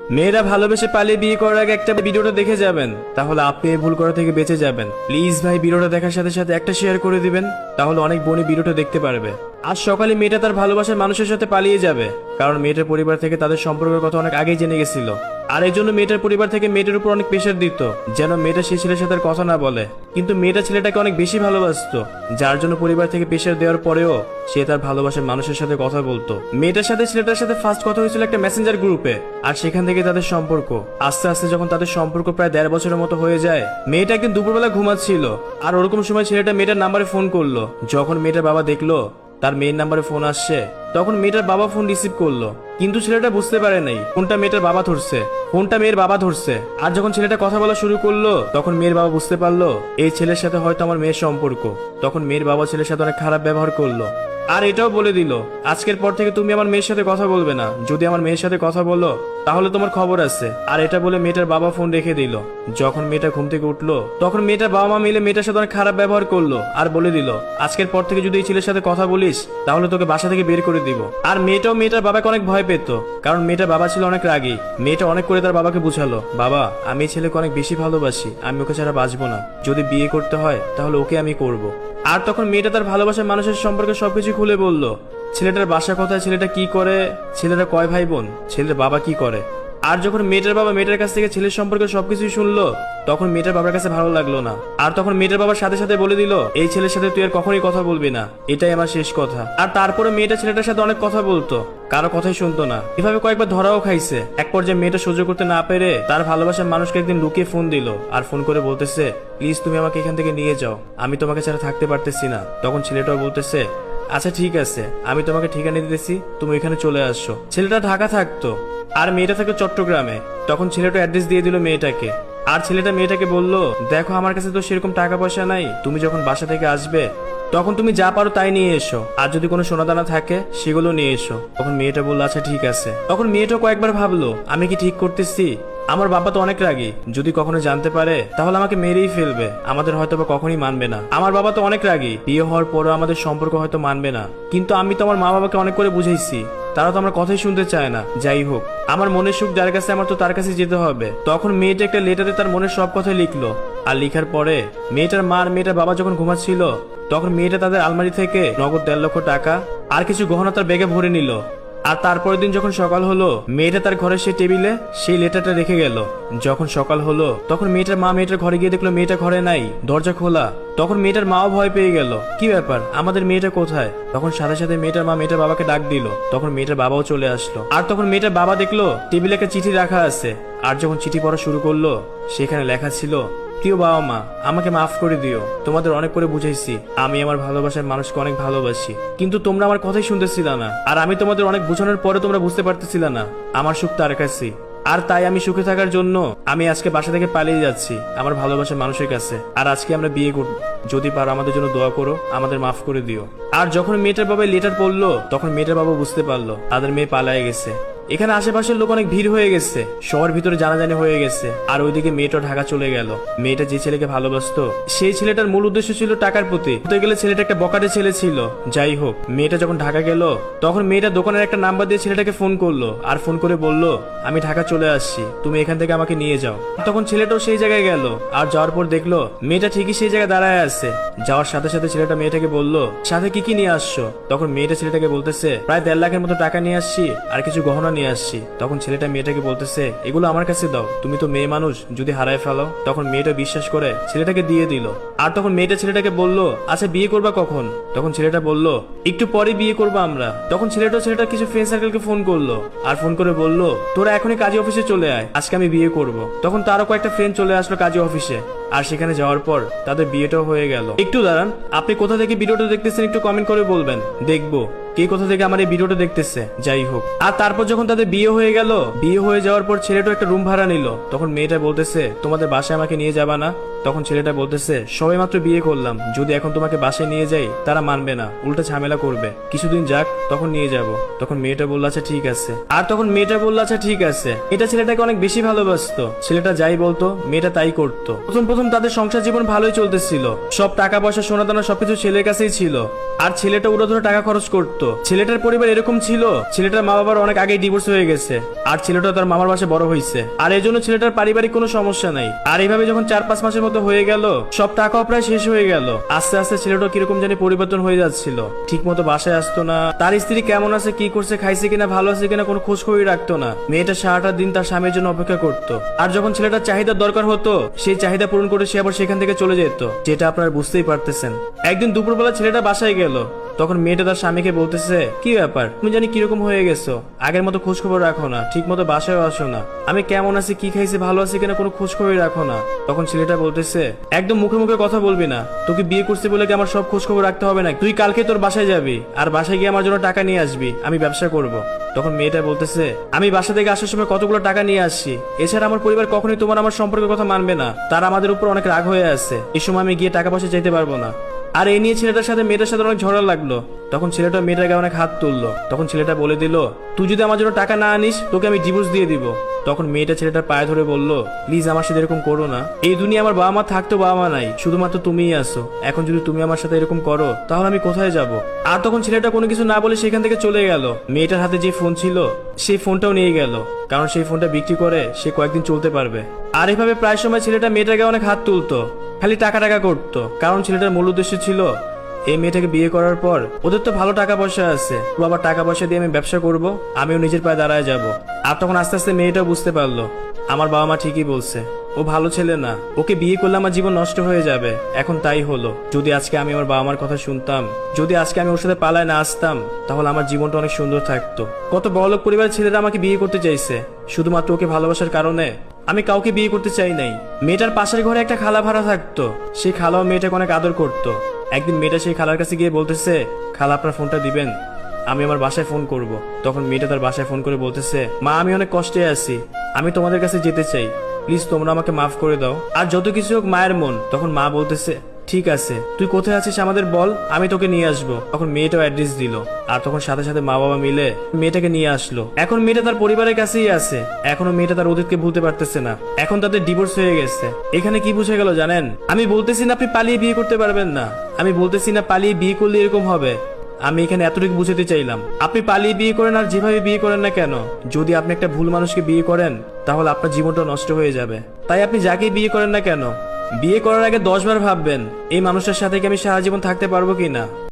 মেয়েরা ভালোবেসে পালিয়ে বিয়ে করার আগে একটা ভিডিওটা দেখে যাবেন। তাহলে আপনি এই ভুল করা থেকে বেঁচে যাবেন। প্লিজ ভাই, ভিডিওটা দেখার সাথে সাথে একটা শেয়ার করে দিবেন, তাহলে অনেক বোনই ভিডিওটা দেখতে পারবে। আজ সকালে মেয়েটা তার ভালোবাসার মানুষের সাথে পালিয়ে যাবে, কারণ মেয়েটার পরিবার থেকে তাদের সম্পর্কের কথা অনেক আগেই জেনে গেছিল। আর এই জন্য মেয়েটার পরিবার থেকে মেয়েটার উপর অনেক প্রেশার দিত, যেন মেয়েটা সেই ছেলের সাথে কথা না বলে। কিন্তু মেয়েটা ছেলেটাকে অনেক বেশি ভালোবাসতো, যার জন্য পরিবার থেকে প্রেশার দেওয়ার পরেও সে তার ভালোবাসার মানুষের সাথে কথা বলতো। মেয়েটার সাথে, ছেলেটার সাথে ফার্স্ট কথা হয়েছিল একটা মেসেঞ্জার গ্রুপে আর সেখান থেকে তাদের সম্পর্ক। আস্তে আস্তে যখন তাদের সম্পর্ক প্রায় দেড় বছরের মতো হয়ে যায়, মেয়েটা একদিন দুপুরবেলা ঘুমাচ্ছিল, আর ওরকম সময় ছেলেটা মেয়েটার নাম্বারে ফোন করল। যখন মেয়েটার বাবা দেখল তার মেয়ের নাম্বারে ফোন আসছে। তখন মেয়েটার বাবা ফোন রিসিভ করল। কিন্তু ছেলেটা বুঝতে পারে নাই ফোনটা মেয়েটার বাবা ধরছে। ফোনটা মেয়ের বাবা ধরছে। আর যখন ছেলেটা কথা বলা শুরু করল, তখন মেয়ের বাবা বুঝতে পারল, এই ছেলের সাথে হয়তো আমার মেয়ের সম্পর্ক। তখন মেয়ের বাবা ছেলের সাথে অনেক খারাপ ব্যবহার করল। আর এটাও বলে দিল, আজকের পর থেকে তুমি আমার মেয়ের সাথে কথা বলবে না। যদি আমার মেয়ের সাথে কথা বলো, তাহলে তোমার খবর আছে। আর এটা বলে মেয়েটার বাবা ফোন রেখে দিল। যখন মেয়েটা ঘুম থেকে উঠল, তখন মেয়েটার বাবা মা মিলে মেয়েটার সাথে অনেক খারাপ ব্যবহার করল আর বলে দিল, আজকের পর থেকে যদি এই ছেলের সাথে কথা বলিস, তাহলে তোকে বাসা থেকে বের করে দিব। আর মেয়েটাও মেয়েটার বাবাকে অনেক ভয় পেত, কারণ মেয়েটার বাবা ছিল অনেক রাগী। মেয়েটা অনেক করে তার বাবাকে বুঝালো, বাবা, আমি ছেলেকে অনেক বেশি ভালোবাসি, আমি ওকে ছাড়া বাঁচবো না। যদি বিয়ে করতে হয়, তাহলে ওকে আমি করব। আর তখন মেয়েটা তার ভালোবাসার মানুষের সম্পর্কে সবকিছু খুলে বলল, ছেলেটার বাসা কোথায়? ছেলেটা কি করে? ছেলেটা কয় ভাই বোন? ছেলের বাবা কি করে? আর যখন মেয়েটার বাবা মেয়েটার কাছ থেকে ছেলের সম্পর্কে সবকিছুই শুনলো, তখন মেয়েটার বাবার কাছে ভালো লাগল না। আর তখন মেয়েটার বাবার সাথে সাথে বলে দিল, এই ছেলের সাথে তুই আর কখনই কথা বলবি না। এটাই আমার শেষ কথা। আর তারপরে মেয়েটা ছেলেটার সাথে অনেক কথা বলতো, কারও কথাই শুনতো না। এভাবে কয়েকবার ধরাও খাইছে। এক পর্যায়ে মেয়েটা সহ্য করতে না পেরে তার ভালোবাসার মানুষকে একদিন লুকিয়ে ফোন দিল আর ফোন করে বলতেছে, প্লিজ তুমি আমাকে এখান থেকে নিয়ে যাও। আমি তোমাকে ছাড়া থাকতে পারতেছি না। তখন ছেলেটাও বলতেছে আচ্ছা ঠিক আছে। আমি তোমাকে ঠিকানা দিতেছি, তুমি এখানে চলে আসছো ছেলেটা ঢাকা থাকতো, আর মেয়েটা থাকতো চট্টগ্রামে। তখন ছেলেটা অ্যাড্রেস দিয়ে দিল মেয়েটাকে। আর ছেলেটা মেয়েটাকে বলল, দেখো, আমার কাছে তো সেরকম টাকা পয়সা নাই, তুমি যখন বাসা থেকে আসবে, তখন তুমি যা পারো তাই নিয়ে এসো। আর যদি কোনো সোনাদানা থাকে, সেগুলো নিয়ে এসো। তখন মেয়েটা বলল আচ্ছা ঠিক আছে। তখন মেয়েটা কয়েকবার ভাবলো, আমি কি ঠিক করতেছি? আমার বাবা তো অনেক রাগী। যদি কখনো জানতে পারে, তাহলে আমাকে মেরেই ফেলবে। আমাদের হয়তো বা কখনই মানবে না। আমার বাবা তো অনেক রাগী। বিয়ে হওয়ার পরও আমাদের সম্পর্ক হয়তো মানবে না। কিন্তু আমি তো আমার মা বাবাকে অনেক করে বুঝাইছি। তারা তো আমার কথাই শুনতে চায় না। যাই হোক, আমার মনের সুখ যার কাছে, আমার তো তার কাছে যেতে হবে। তখন মেয়েটা একটা লেটারে তার মনের সব কথা লিখলো। আর লিখার পরে মেয়েটার মা আর মেয়েটার বাবা যখন ঘুমাচ্ছিল, তখন মেয়েটা তাদের আলমারি থেকে নগদ দেড় লক্ষ টাকা আর কিছু গহনা তার ব্যাগে ভরে নিল। আর তারপরের দিন যখন সকাল হলো, মেয়েটা তার ঘরের সেই টেবিলে সেই লেটারটা রেখে গেল। যখন সকাল হলো, তখন মেয়েটার মা মেয়েটার ঘরে গিয়ে দেখল মেয়েটা ঘরে নাই, দরজা খোলা। তখন মেয়েটার মাও ভয় পেয়ে গেল। কি ব্যাপার? আমাদের মেয়েটা কোথায়? তখন সাথে সাথে মেয়েটার মা মেয়েটার বাবাকে ডাক দিল। তখন মেয়েটার বাবাও চলে আসলো। আর তখন মেয়েটার বাবা দেখল, টেবিলে একটা চিঠি রাখা আছে। আর যখন চিঠি পড়া শুরু করল, সেখানে লেখা ছিল প্রিয় বাবা মা আমাকে মাফ করে দিও। তোমাদের অনেক করে বুঝাইছি। আমি আমার ভালোবাসার মানুষকে অনেক ভালোবাসি। কিন্তু তোমরা আমার কথাই শুনতেছিল না। আর আমি তোমাদের অনেক বোঝানোর পরে তোমরা বুঝতে পারতেছিল না। আমার সুখ তার কাছে। আর তাই আমি সুখে থাকার জন্য আমি আজকে বাসা থেকে পালিয়ে যাচ্ছি, আমার ভালোবাসার মানুষের কাছে। আর আজকে আমরা বিয়ে করব। যদি পারো আমাদের জন্য দোয়া করো, আমাদের মাফ করে দিও। আর যখন মেয়েটার বাবা লেটার পড়ল, তখন মেয়েটার বাবা বুঝতে পারল, তাদের মেয়ে পালায়ে গেছে। এখানে আশেপাশের লোক অনেক ভিড় হয়ে গেছে। শহর ভিতরে জানাজানি হয়ে গেছে। আর ওইদিকে মেয়েটা ঢাকা চলে গেল। মেয়েটা যে ছেলেকে ভালোবাসতো, সেই ছেলেটার মূল উদ্দেশ্য ছিল টাকার প্রতি। হতে গেলে ছেলেটা একটা বকাটে ছেলে ছিল। যাই হোক, মেয়েটা যখন ঢাকা গেল, তখন মেয়েটা দোকানের একটা নাম্বার দিয়ে ছেলেটাকে ফোন করল আর ফোন করে বলল, আমি ঢাকা চলে আসছি। তুমি এখান থেকে আমাকে নিয়ে যাও। তখন ছেলেটাও সেই জায়গায় গেল। আর যাওয়ার পর দেখল, মেয়েটা ঠিকই সেই জায়গায় দাঁড়ায় আছে। যাওয়ার সাথে সাথে ছেলেটা মেয়েটাকে বলল, সাথে কি কি নিয়ে আসছো? তখন মেয়েটা ছেলেটাকে বলতেছে, প্রায় দেড় লাখের মতো টাকা নিয়ে আসছি, আর কিছু গহনা নিয়ে আসছি। তখন ছেলেটা মেয়েটাকে বলতেছে, এগুলো আমার কাছে দাও, তুমি তো মেয়ে মানুষ, যদি হারায় ফেলো। তখন মেয়েটা বিশ্বাস করে ছেলেটাকে দিয়ে দিল। আর তখন মেয়েটা ছেলেটাকে বলল আচ্ছা বিয়ে করবা কখন? তখন ছেলেটা বলল, একটু পরে বিয়ে করব আমরা। তখন ছেলেটা ছেলেটা কিছু ফ্রেন্ড সার্কেলকে ফোন করল আর ফোন করে বলল, তোরা এখনই কাজী অফিসে চলে আয়, আজকে আমি বিয়ে করব। তখন তারও কয়েকটা ফ্রেন্ড চলে আসলো কাজী অফিসে। আর সেখানে যাওয়ার পর তাদের বিয়েটাও হয়ে গেল। একটু দাঁড়ান, আপনি কোথা থেকে ভিডিওটা দেখতেছেন একটু কমেন্ট করে বলবেন। দেখব। কে কোথা থেকে আমার এই ভিডিওটা দেখতেছে? যাই হোক। আর তারপর যখন তাদের বিয়ে হয়ে গেল, বিয়ে হয়ে যাওয়ার পর ছেলেটা একটা রুম ভাড়া নিল। তখন মেয়েটা বলতেছে, তোমাদের বাসায় আমাকে নিয়ে যাবা না? তখন ছেলেটা বলতেছে সবাই মাত্র বিয়ে করলাম, যদি এখন তোমাকে বাসায় নিয়ে যাই, তারা মানবে না, উল্টা ঝামেলা করবে। কিছুদিন যাক, তখন নিয়ে যাব। তখন মেয়েটা বলল আচ্ছা ঠিক আছে। আর তখন মেয়েটা বলল আচ্ছা ঠিক আছে। এটা ছেলেটাকে অনেক বেশি ভালোবাসতো। ছেলেটা যাই বলতো, মেয়েটা তাই করতো। প্রথম প্রথম তাদের সংসার জীবন ভালোই চলতেছিল। সব টাকা পয়সা, সোনা দানা সবকিছু ছেলের কাছেই ছিল। আর ছেলেটা উড়াধুরা টাকা খরচ করতো। ছেলেটার পরিবার এরকম ছিল, ছেলেটার মা বাবার অনেক আগেই ডিভোর্স হয়ে গেছে। আর ছেলেটা তার মামার বাসায় বড় হয়েছে আর এই জন্য ছেলেটার পারিবারিক কোনো সমস্যা নাই। আর এইভাবে যখন চার পাঁচ মাসের মতো হয়ে গেল। সব টাকাও প্রায় শেষ হয়ে গেল। আস্তে আস্তে ছেলেটা কীরকম জানি পরিবর্তন হয়ে যাচ্ছিল। ঠিক মতো বাসায় আসতো না। তার স্ত্রী কেমন আছে, কি করছে, খাইছে কিনা, ভালো আছে কিনা কোনো খোঁজ খবরই রাখতো না। মেয়েটা সারাটা দিন তার স্বামীর জন্য অপেক্ষা করতো। আর যখন ছেলেটার চাহিদার দরকার হতো, সেই চাহিদা পূরণ করে সে আবার সেখান থেকে চলে যেত। যেটা আপনারা বুঝতেই পারতেছেন। একদিন দুপুরবেলা ছেলেটা বাসায় গেল। তখন মেয়েটা তার স্বামীকে বলতেছে, কি ব্যাপার? তুমি জানি কীরকম হয়ে গেছো। আগের মতো খোঁজ খবর রাখো না। ঠিক মতো বাসায় আসো না। আমি কেমন আছি, কি খাইছি, ভালো আছি কিনা কোনো খোঁজ খবর রাখো না। তখন ছেলেটা বলতেছে, একদম মুখে মুখে কথা বলবি না। তোকে বিয়ে করতে বলে কি আমার সব খোঁজ খবর রাখতে হবে না তুই কালকে তোর বাসায় যাবি আর বাসায় গিয়ে আমার জন্য টাকা নিয়ে আসবি। আমি ব্যবসা করব। তখন মেয়েটা বলতেছে, আমি বাসা থেকে আসার সময় কতগুলো টাকা নিয়ে আসছি। এছাড়া আমার পরিবার কখনোই তোমার আমার সম্পর্কের কথা মানবে না। তারা আমাদের উপর অনেক রাগ হয়ে আছে। এই সময় আমি গিয়ে টাকা পয়সা চাইতে পারব না। আর এই নিয়ে ছেলেটার সাথে মেয়েটার সাথে অনেক ঝগড়া লাগল। তখন ছেলেটা মেয়েটার গায়ে অনেক হাত তুললো। তখন ছেলেটা বলে দিল, তুই যদি আমার জন্য টাকা না আনিস, তোকে আমি ডিভোর্স দিয়ে দিব। তখন মেয়েটা ছেলেটার পায়ে ধরে বলল, প্লিজ আমার সাথে এরকম করো না। এই দুনিয়া আমার বাবা মা থাকতো বাবা মা নাই। শুধুমাত্র তুমিই আসো এখন যদি তুমি আমার সাথে এরকম করো, তাহলে আমি কোথায় যাব? আর তখন ছেলেটা কোনো কিছু না বলে সেখান থেকে চলে গেল। মেয়েটার হাতে যে ফোন ছিল, সেই ফোনটাও নিয়ে গেল। কারণ সেই ফোনটা বিক্রি করে সে কয়েকদিন চলতে পারবে। আর এভাবে প্রায় সময় ছেলেটা মেয়েটার গায়ে অনেক হাত তুলতো। খালি টাকা টাকা করতো। কারণ ছেলেটার মূল উদ্দেশ্য ছিল এই মেয়েটাকে বিয়ে করার পর ওদের তো ভালো টাকা পয়সা আছে। ও আবার টাকা পয়সা দিয়ে আমি ব্যবসা করব, আমিও নিজের পায়ে দাঁড়ায় যাব। আর তখন আস্তে আস্তে মেয়েটাও বুঝতে পারল। আমার বাবা মা ঠিকই বলছে, ও ভালো ছেলে না। ওকে বিয়ে করলে আমার জীবন নষ্ট হয়ে যাবে। এখন তাই হলো। যদি আজকে আমি আমার বাবা মার কথা শুনতাম, যদি আজকে আমি ওর সাথে পালায় না আসতাম, তাহলে আমার জীবনটা অনেক সুন্দর থাকতো। কত বড়লোক পরিবারের ছেলেরা আমাকে বিয়ে করতে চাইছে। শুধুমাত্র ওকে ভালোবাসার কারণে আমি কাউকে বিয়ে করতে চাই নাই। মেয়েটার পাশের ঘরে একটা খালা ভাড়া থাকতো। সেই খালাও মেয়েটাকে অনেক আদর করতো। একদিন মেয়েটা সেই খালার কাছে গিয়ে বলতেছে, খালা, আপনার ফোনটা দিবেন। আমি আমার বাসায় ফোন করব। তখন মেয়েটা তার বাসায় ফোন করে বলতেছে, মা, আমি অনেক কষ্টে আছি। আমি তোমাদের কাছে যেতে চাই। প্লিজ তোমরা আমাকে মাফ করে দাও। আর যত কিছু হোক, মায়ের মন। তখন মা বলতেছে ঠিক আছে, তুই কোথায় আছিস আমাদের বল, আমি তোকে নিয়ে আসব। তখন মেয়েটাও অ্যাড্রেস দিল। আর তখন সাথে সাথে মা বাবা মিলে মেয়েটাকে নিয়ে আসলো। এখন মেয়েটা তার পরিবারের কাছেই আছে। এখনও মেয়েটা তার অতীতকে ভুলতে পারতেছে না। এখন তাদের ডিভোর্স হয়ে গেছে। এখানে কি বুঝে গেল জানেন? আমি বলতেছি না আপনি পালিয়ে বিয়ে করতে পারবেন না। আমি বলতেছি না পালিয়ে বিয়ে করলে এরকম হবে। আমি এখানে এতটুকু বুঝাতে চাইলাম। আপনি পালিয়ে বিয়ে করেন আর যেভাবে বিয়ে করেন না কেন? যদি আপনি একটা ভুল মানুষকে বিয়ে করেন, তাহলে আপনার জীবনটা নষ্ট হয়ে যাবে। তাই আপনি যাকে বিয়ে করেন না কেন? বিয়ে করার আগে দশবার ভাববেন, এই মানুষটার সাথে কি আমি সারা জীবন থাকতে পারব কি না